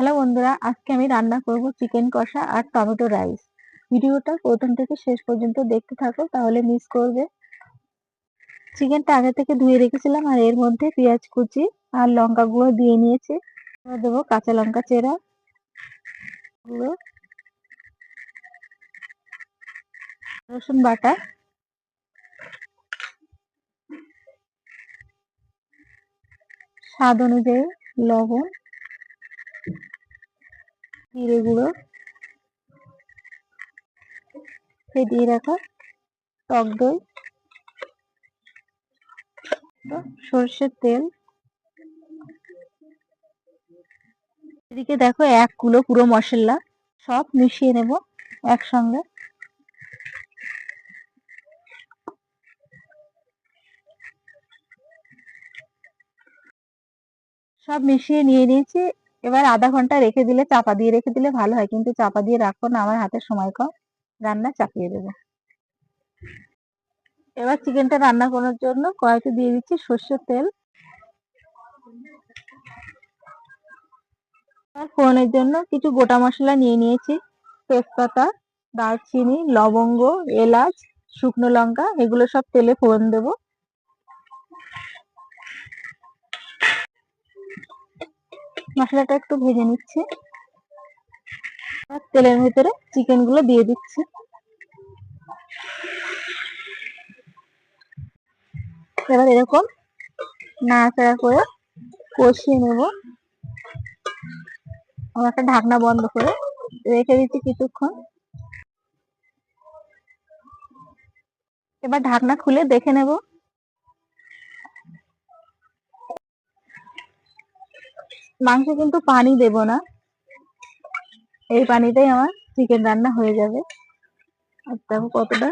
Hello বন্ধুরা, আজকে আমি রান্না করব চিকেন কষা আর টমেটো রাইস ভিডিওটা প্রথম থেকে শেষ পর্যন্ত দেখতে থাকো, তাহলে মিস করবে। চিকেনটা আগে থেকে ধুয়ে রেখেছিলাম আর এর মধ্যে পেঁয়াজ কুচি আর লঙ্কা গুঁড়ো দিয়ে নিয়েছি। দেবো কাঁচা লঙ্কা চেরা। গুঁড়ো রসুন বাটা। স্বাদ অনুযায়ী লবণ। জিরে গুঁড়ো। ফেটিয়ে রাখা টক দই। সর্ষের তেল। এদিকে দেখো এক কুলো পুরো মশলা। সব মিশিয়ে নেব একসঙ্গে। সব মিশিয়ে নিয়ে নিয়েছি। এবার আধা ঘণ্টা রেখে দিলে চাপা দিয়ে রেখে দিলে ভালো হয়, কিন্তু চাপা দিয়ে রাখব না, আমার হাতে সময় কম। রান্না চাপিয়ে দেবো। এবার চিকেনটা রান্না করার জন্য কড়াইতে দিয়ে দিচ্ছি সর্ষের তেল। আর ফোড়নের জন্য কিছু গোটা মশলা নিয়ে নিয়েছি। তেজপাতা, দারচিনি, লবঙ্গ, এলাচ, শুকনো লঙ্কা, এগুলো সব তেলে ফোড়ন দেবো। মশলাটা একটু ভেজে নিচ্ছি। তেলের ভিতরে চিকেনগুলো দিয়ে দিচ্ছি। এবার এরকম নাড়াচাড়া করে কষিয়ে নেব। একটা ঢাকনা বন্ধ করে রেখে দিচ্ছি কিছুক্ষণ। এবার ঢাকনা খুলে দেখে নেব। মাংসে কিন্তু পানি দেব না। এই পানিতেই আমার চিকেন রান্না হয়ে যাবে। আর দেখো কতটা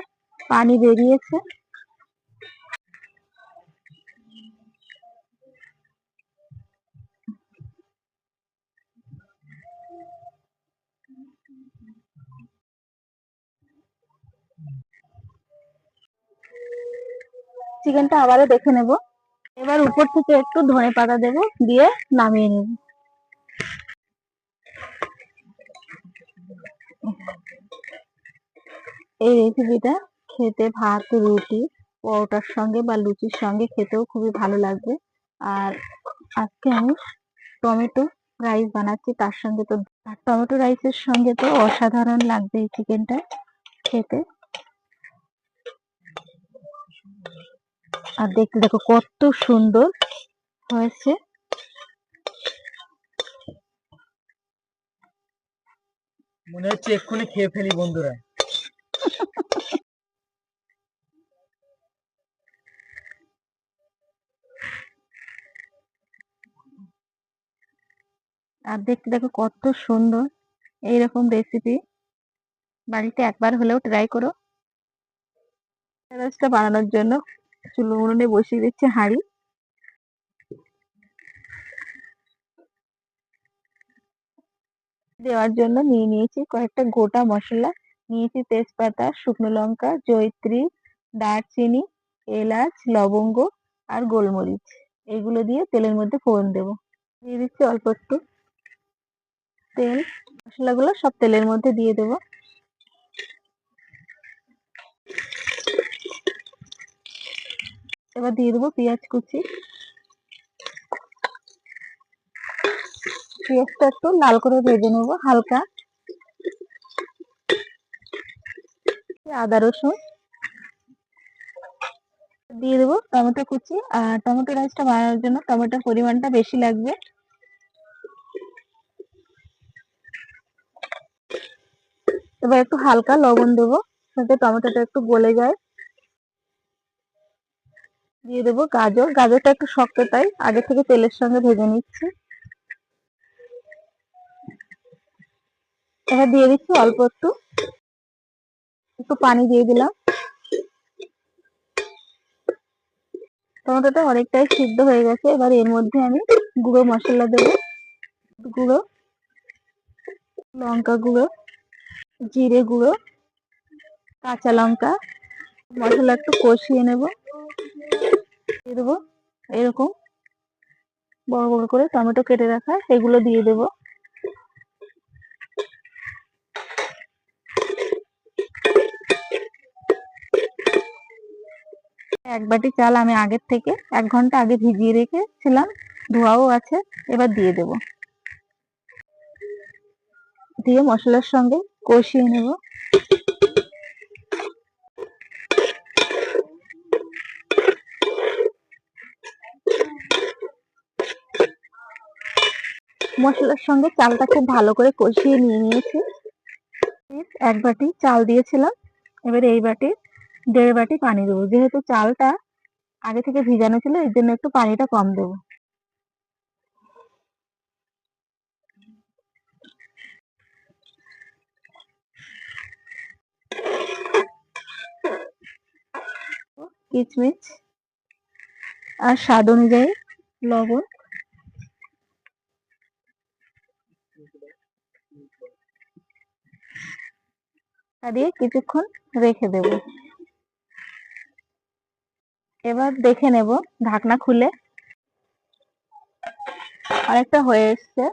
পানি বেরিয়েছে। চিকেনটা আবারও দেখে নেব। এবার উপর থেকে একটু ধনে পাতা দেবো, দিয়ে নামিয়ে নেব। এই রেসিপিটা খেতে ভাত, রুটি, পরোটার সঙ্গে বা লুচির সঙ্গে খেতেও খুবই ভালো লাগবে। আর আজকে আমি টমেটো রাইস বানাচ্ছি, তার সঙ্গে তো টমেটো রাইসের সঙ্গে তো অসাধারণ লাগবে এই চিকেনটা খেতে। আর দেখতে দেখো কত সুন্দর হয়েছে। মনে হচ্ছে এক্ষুনি খেয়ে ফেলি বন্ধুরা। আর দেখতে দেখো কত সুন্দর এইরকম রেসিপি বাড়িতে একবার হলেও ট্রাই করো। বানানোর জন্য। চুলো উনুনে বসিয়ে দিচ্ছে হাঁড়ি। দেওয়ার জন্য নিয়ে নিয়েছি কয়েকটা গোটা মশলা। নিয়েছি তেজপাতা, শুকনো লঙ্কা, জয়িত্রী, দারচিনি, এলাচ, লবঙ্গ আর গোলমরিচ। এগুলো দিয়ে তেলের মধ্যে ফোড়ন দেবো। দিয়ে দিচ্ছি অল্প একটু তেল। মশলাগুলো সব তেলের মধ্যে দিয়ে দেবো। এবার দিয়ে দেবো পেঁয়াজ কুচি। পেঁয়াজটা একটু লাল করে ভেজে নেব, হালকা। আদা, রসুন। দিয়ে দেবো টমেটো কুচি। আর টমেটো রাইসটা বানানোর জন্য টমেটোর পরিমাণটা বেশি লাগবে। এবার একটু হালকা লবণ দেবো, যাতে টমেটোটা একটু গলে যায়। দিয়ে দেবো গাজর। গাজরটা একটু শক্ত তাই। আগে থেকে তেলের সঙ্গে ভেজে নিচ্ছি। এবার দিয়ে দিচ্ছি অল্প একটু। একটু পানি দিয়ে দিলাম। টমেটোটা অনেকটাই সিদ্ধ হয়ে গেছে। এবার এর মধ্যে আমি গুঁড়ো মশলা দেবো। গুঁড়ো, লঙ্কা গুঁড়ো, জিরে গুঁড়ো, কাঁচা লঙ্কা। মশলা একটু কষিয়ে নেব। দিয়ে দেবো। এরকম বড় বড় করে টমেটো কেটে রাখা, সেগুলো দিয়ে দেবো। এক বাটি চাল আমি আগের থেকে এক ঘণ্টা আগে ভিজিয়ে রেখেছিলাম, ধোয়াও আছে, এবার দিয়ে দেব। দিয়ে মশলার সঙ্গে কষিয়ে নেব। মশলার সঙ্গে চালটা খুব ভালো করে কষিয়ে নিয়ে নিয়েছি। এক বাটি চাল দিয়েছিলাম, এবারে এই বাটি, দেড় বাটি পানি দেবো। যেহেতু চালটা আগে থেকে ভিজানো ছিল, এর জন্য একটু পানিটা কম দেবো। কিচমিচ আর স্বাদ অনুযায়ী লবণ দিয়ে কিছুক্ষণ রেখে দেব। এবার দেখে নেব ঢাকনা খুলে। অনেকটা হয়ে এসছে।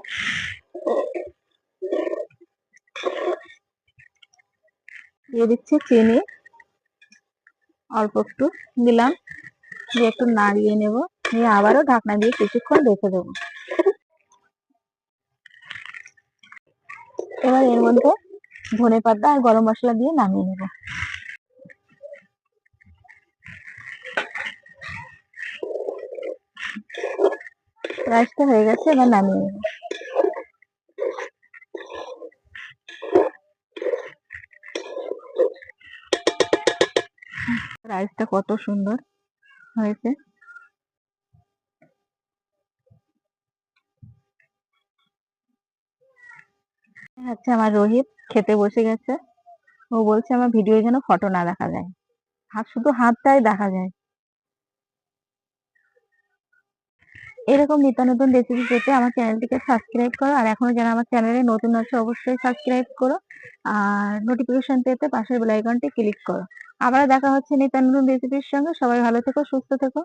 দিয়ে দিচ্ছি চিনি। অল্প একটু দিলাম। দিয়ে একটু নাড়িয়ে নেব। নিয়ে আবারও ঢাকনা দিয়ে কিছুক্ষণ রেখে দেবো। এবার এর মধ্যে ধনে পাতা আর গরম মশলা দিয়ে নামিয়ে নেব। রাইসটা হয়ে গেছে, এবার নামিয়ে নেব। রাইসটা কত সুন্দর হয়েছে। হচ্ছে আমার রোহিত, খেতে বসে গেছে। ও বলছে আমার ভিডিও যেন ফটো না দেখা যায়। হাত, শুধু হাতটাই দেখা যায়। এরকম নিত্য নতুন রেসিপি পেতে আমার চ্যানেলটিকে সাবস্ক্রাইব করো। আর এখনও যারা আমার চ্যানেলে নতুন আছে, অবশ্যই সাবস্ক্রাইব করো। আর নোটিফিকেশন পেতে পাশের বেল আইকনটি ক্লিক করো। আবার দেখা হচ্ছে নিত্য নতুন রেসিপির সঙ্গে। সবাই ভালো থেকো, সুস্থ থেকো।